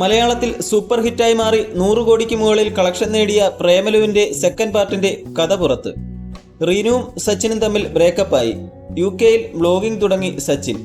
മലയാളത്തിൽ സൂപ്പർ ഹിറ്റായി മാറി നൂറ് കോടിക്ക് മുകളിൽ കളക്ഷൻ നേടിയ പ്രേമലുവിന്റെ സെക്കൻഡ് പാർട്ടിന്റെ കഥ പുറത്ത്. റീനുവും സച്ചിനും തമ്മിൽ ബ്രേക്കപ്പായി യു കെയിൽ ബ്ലോഗിംഗ് തുടങ്ങി സച്ചിൻ.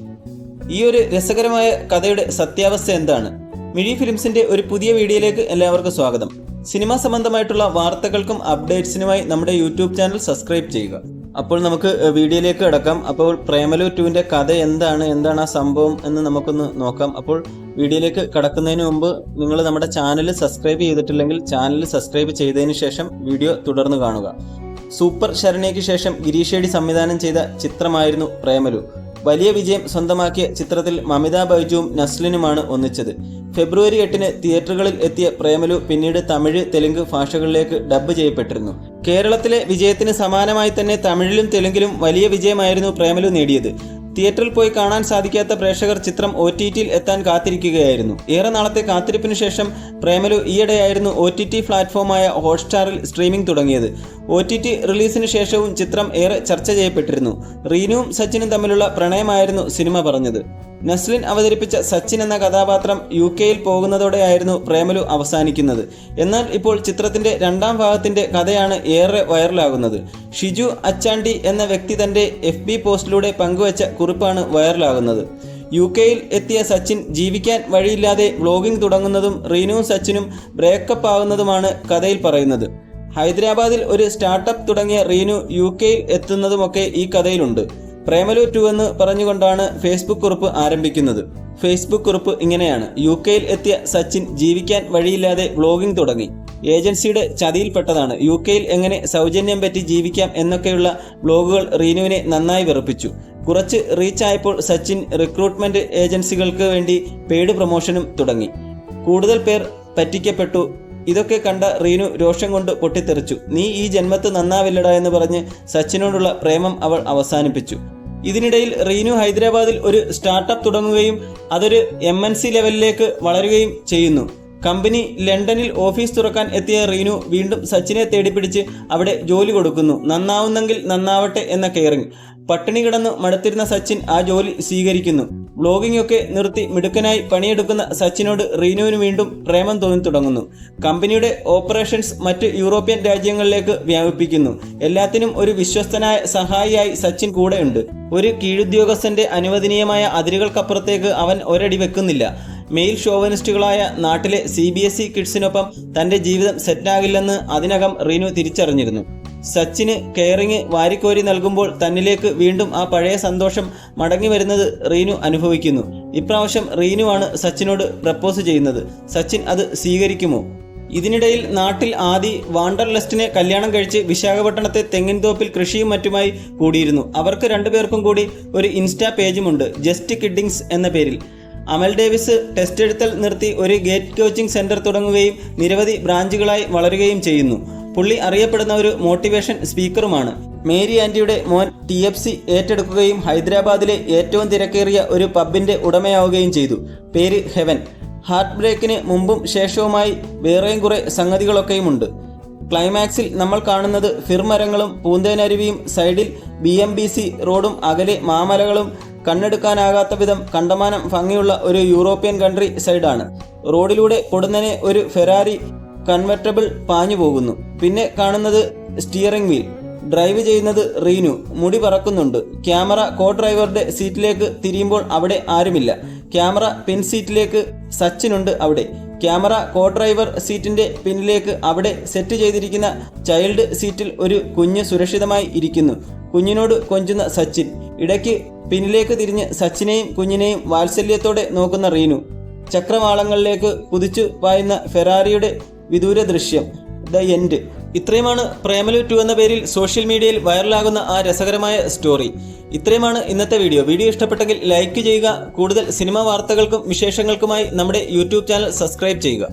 ഈ ഒരു രസകരമായ കഥയുടെ സത്യാവസ്ഥ എന്താണ്? മിഴി ഫിലിംസിന്റെ ഒരു പുതിയ വീഡിയോയിലേക്ക് എല്ലാവർക്കും സ്വാഗതം. സിനിമ സംബന്ധമായിട്ടുള്ള വാർത്തകൾക്കും അപ്ഡേറ്റ്സിനുമായി നമ്മുടെ യൂട്യൂബ് ചാനൽ സബ്സ്ക്രൈബ് ചെയ്യുക. അപ്പോൾ നമുക്ക് വീഡിയോയിലേക്ക് കിടക്കാം. അപ്പോൾ പ്രേമലു ടുവിന്റെ കഥ എന്താണ് എന്താണ് ആ സംഭവം എന്ന് നമുക്കൊന്ന് നോക്കാം. അപ്പോൾ വീഡിയോയിലേക്ക് കടക്കുന്നതിന് മുമ്പ് നിങ്ങൾ നമ്മുടെ ചാനൽ സബ്സ്ക്രൈബ് ചെയ്തിട്ടില്ലെങ്കിൽ ചാനൽ സബ്സ്ക്രൈബ് ചെയ്തതിന് ശേഷം വീഡിയോ തുടർന്ന് കാണുക. സൂപ്പർ ശരണയ്ക്ക് ശേഷം ഗിരീഷേടി സംവിധാനം ചെയ്ത ചിത്രമായിരുന്നു പ്രേമലു. വലിയ വിജയം സ്വന്തമാക്കിയ ചിത്രത്തിൽ മമിത ബൈജുവും നസ്ലിനുമാണ് ഒന്നിച്ചത്. ഫെബ്രുവരി എട്ടിന് തിയേറ്ററുകളിൽ എത്തിയ പ്രേമലു പിന്നീട് തമിഴ് തെലുങ്ക് ഭാഷകളിലേക്ക് ഡബ്ബ് ചെയ്യപ്പെട്ടിരുന്നു. കേരളത്തിലെ വിജയത്തിന് സമാനമായി തന്നെ തമിഴിലും തെലുങ്കിലും വലിയ വിജയമായിരുന്നു പ്രേമലു നേടിയത്. തിയേറ്ററിൽ പോയി കാണാൻ സാധിക്കാത്ത പ്രേക്ഷകർ ചിത്രം ഒ ടി ടിയിൽ എത്താൻ കാത്തിരിക്കുകയായിരുന്നു. ഏറെ നാളത്തെ കാത്തിരിപ്പിനു ശേഷം പ്രേമലു ഈയിടെയായിരുന്നു ഒ ടി ടി പ്ലാറ്റ്ഫോമായ ഹോട്ട്സ്റ്റാറിൽ സ്ട്രീമിംഗ് തുടങ്ങിയത്. ഒ ടി ടി റിലീസിന് ശേഷവും ചിത്രം ഏറെ ചർച്ച ചെയ്യപ്പെട്ടിരുന്നു. റീനുവും സച്ചിനും തമ്മിലുള്ള പ്രണയമായിരുന്നു സിനിമ പറഞ്ഞത്. നസ്ലിൻ അവതരിപ്പിച്ച സച്ചിൻ എന്ന കഥാപാത്രം യു കെയിൽ പോകുന്നതോടെയായിരുന്നു പ്രേമലു അവസാനിക്കുന്നത്. എന്നാൽ ഇപ്പോൾ ചിത്രത്തിന്റെ രണ്ടാം ഭാഗത്തിന്റെ കഥയാണ് ഏറെ വൈറലാകുന്നത്. ഷിജു അച്ചാണ്ടി എന്ന വ്യക്തി തന്റെ എഫ് ബി പോസ്റ്റിലൂടെ പങ്കുവച്ച കുറിപ്പാണ് വൈറലാകുന്നത്. യു കെയിൽ എത്തിയ സച്ചിൻ ജീവിക്കാൻ വഴിയില്ലാതെ വ്ലോഗിംഗ് തുടങ്ങുന്നതും റീനുവും സച്ചിനും ബ്രേക്കപ്പ് ആകുന്നതുമാണ് കഥയിൽ പറയുന്നത്. ഹൈദരാബാദിൽ ഒരു സ്റ്റാർട്ടപ്പ് തുടങ്ങിയ റീനു യു കെയിൽ എത്തുന്നതുമൊക്കെ ഈ കഥയിലുണ്ട്. പ്രേമലു ടു എന്ന് പറഞ്ഞുകൊണ്ടാണ് ഫേസ്ബുക്ക് കുറിപ്പ് ആരംഭിക്കുന്നത്. ഫേസ്ബുക്ക് കുറിപ്പ് ഇങ്ങനെയാണ്. യു കെയിൽ എത്തിയ സച്ചിൻ ജീവിക്കാൻ വഴിയില്ലാതെ വ്ലോഗിംഗ് തുടങ്ങി. ഏജൻസിയുടെ ചതിയിൽപ്പെട്ടതാണ്. യു കെയിൽ എങ്ങനെ സൗജന്യം പറ്റി ജീവിക്കാം എന്നൊക്കെയുള്ള ബ്ലോഗുകൾ റീനുവിനെ നന്നായി വെറുപ്പിച്ചു. കുറച്ച് റീച്ച് ആയപ്പോൾ സച്ചിൻ റിക്രൂട്ട്മെന്റ് ഏജൻസികൾക്ക് വേണ്ടി പെയ്ഡ് പ്രൊമോഷനും തുടങ്ങി. കൂടുതൽ പേർ പറ്റിക്കപ്പെട്ടു. ഇതൊക്കെ കണ്ട റീനു രോഷം കൊണ്ട് പൊട്ടിത്തെറിച്ചു. നീ ഈ ജന്മത്ത് നന്നാവില്ലടാ എന്ന് പറഞ്ഞ് സച്ചിനോടുള്ള പ്രേമം അവൾ അവസാനിപ്പിച്ചു. ഇതിനിടയിൽ റീനു ഹൈദരാബാദിൽ ഒരു സ്റ്റാർട്ടപ്പ് തുടങ്ങുകയും അതൊരു എം ലെവലിലേക്ക് വളരുകയും ചെയ്യുന്നു. കമ്പനി ലണ്ടനിൽ ഓഫീസ് തുറക്കാൻ എത്തിയ റീനു വീണ്ടും സച്ചിനെ തേടിപ്പിടിച്ച് അവിടെ ജോലി കൊടുക്കുന്നു. നന്നാവുന്നെങ്കിൽ നന്നാവട്ടെ എന്ന കെയറിംഗ് പട്ടിണി കിടന്ന് മടുത്തിരുന്ന സച്ചിൻ ആ ജോലി സ്വീകരിക്കുന്നു. വ്ളോഗിംഗ് ഒക്കെ നിർത്തി മിടുക്കനായി പണിയെടുക്കുന്ന സച്ചിനോട് റീനുവിന് വീണ്ടും പ്രേമം തോന്നി തുടങ്ങുന്നു. കമ്പനിയുടെ ഓപ്പറേഷൻസ് മറ്റ് യൂറോപ്യൻ രാജ്യങ്ങളിലേക്ക് വ്യാപിപ്പിക്കുന്നു. എല്ലാത്തിനും ഒരു വിശ്വസ്തനായ സഹായിയായി സച്ചിൻ കൂടെയുണ്ട്. ഒരു കീഴുദ്യോഗസ്ഥന്റെ അനുവദനീയമായ അതിരുകൾക്കപ്പുറത്തേക്ക് അവൻ ഒരടി വെക്കുന്നില്ല. മെയിൽ ഷോവനിസ്റ്റുകളായ നാട്ടിലെ സി ബി എസ് ഇ കിഡ്സിനൊപ്പം തന്റെ ജീവിതം സെറ്റാകില്ലെന്ന് അതിനകം റീനു തിരിച്ചറിഞ്ഞിരുന്നു. സച്ചിന് കെയറിങ് വാരിക്കോരി നൽകുമ്പോൾ തന്നിലേക്ക് വീണ്ടും ആ പഴയ സന്തോഷം മടങ്ങി വരുന്നത് റീനു അനുഭവിക്കുന്നു. ഇപ്രാവശ്യം റീനുവാണ് സച്ചിനോട് പ്രപ്പോസ് ചെയ്യുന്നത്. സച്ചിൻ അത് സ്വീകരിക്കുമോ? ഇതിനിടയിൽ നാട്ടിൽ ആദി വാണ്ടർലെസ്റ്റിനെ കല്യാണം കഴിച്ച് വിശാഖപട്ടണത്തെ തെങ്ങിൻതോപ്പിൽ കൃഷിയും മറ്റുമായി കൂടിയിരുന്നു. അവർക്ക് രണ്ടുപേർക്കും കൂടി ഒരു ഇൻസ്റ്റാ പേജുമുണ്ട് ജസ്റ്റ് കിഡിങ്സ് എന്ന പേരിൽ. അമൽ ഡേവിസ് ടെസ്റ്റ് എഴുത്തൽ നിർത്തി ഒരു ഗേറ്റ് കോച്ചിംഗ് സെന്റർ തുടങ്ങുകയും നിരവധി ബ്രാഞ്ചുകളായി വളരുകയും ചെയ്യുന്നു. പുള്ളി അറിയപ്പെടുന്ന ഒരു മോട്ടിവേഷൻ സ്പീക്കറുമാണ് മേരി ആന്റിയുടെ മോൻ ടി എഫ് സി ഏറ്റെടുക്കുകയും ഹൈദരാബാദിലെ ഏറ്റവും തിരക്കേറിയ ഒരു പബ്ബിന്റെ ഉടമയാവുകയും ചെയ്തു. പേര് ഹെവൻ. ഹാർട്ട് ബ്രേക്കിന് മുമ്പും ശേഷവുമായി വേറെയും കുറെ സംഗതികളൊക്കെയുമുണ്ട്. ക്ലൈമാക്സിൽ നമ്മൾ കാണുന്നത് ഫിർമരങ്ങളും പൂന്തേനരുവിയും സൈഡിൽ ബി എം ബി സി റോഡും അകലെ മാമലകളും കണ്ണെടുക്കാനാകാത്ത വിധം കണ്ടമാനം ഭംഗിയുള്ള ഒരു യൂറോപ്യൻ കൺട്രി സൈഡാണ്. റോഡിലൂടെ പൊടുന്നനെ ഒരു ഫെറാരി കൺവെർട്ടബിൾ പാഞ്ഞു പോകുന്നു. പിന്നെ കാണുന്നത് സ്റ്റിയറിംഗ് വീൽ. ഡ്രൈവ് ചെയ്യുന്നത് റീനു. മുടി പറക്കുന്നുണ്ട്. ക്യാമറ കോ ഡ്രൈവറുടെ സീറ്റിലേക്ക് തിരിയുമ്പോൾ അവിടെ ആരുമില്ല. ക്യാമറ പിൻ സീറ്റിലേക്ക് സച്ചിനുണ്ട് അവിടെ. ക്യാമറ കോ ഡ്രൈവർ സീറ്റിന്റെ പിന്നിലേക്ക് അവിടെ സെറ്റ് ചെയ്തിരിക്കുന്ന ചൈൽഡ് സീറ്റിൽ ഒരു കുഞ്ഞ് സുരക്ഷിതമായി ഇരിക്കുന്നു. കുഞ്ഞിനോട് കൊഞ്ചുന്ന സച്ചിൻ. ഇടയ്ക്ക് പിന്നിലേക്ക് തിരിഞ്ഞ് സച്ചിനെയും കുഞ്ഞിനെയും വാത്സല്യത്തോടെ നോക്കുന്ന റീനു ചക്രവാളങ്ങളിലേക്ക് കുതിച്ചു പായുന്ന ഫെറാറിയുടെ വിദൂര ദൃശ്യം ദ എൻഡ്. ഇത്രയുമാണ് പ്രേമലു ടു എന്ന പേരിൽ സോഷ്യൽ മീഡിയയിൽ വൈറലാകുന്ന ആ രസകരമായ സ്റ്റോറി. ഇത്രയുമാണ് ഇന്നത്തെ വീഡിയോ. വീഡിയോ ഇഷ്ടപ്പെട്ടെങ്കിൽ ലൈക്ക് ചെയ്യുക. കൂടുതൽ സിനിമാ വാർത്തകൾക്കും വിശേഷങ്ങൾക്കുമായി നമ്മുടെ യൂട്യൂബ് ചാനൽ സബ്സ്ക്രൈബ് ചെയ്യുക.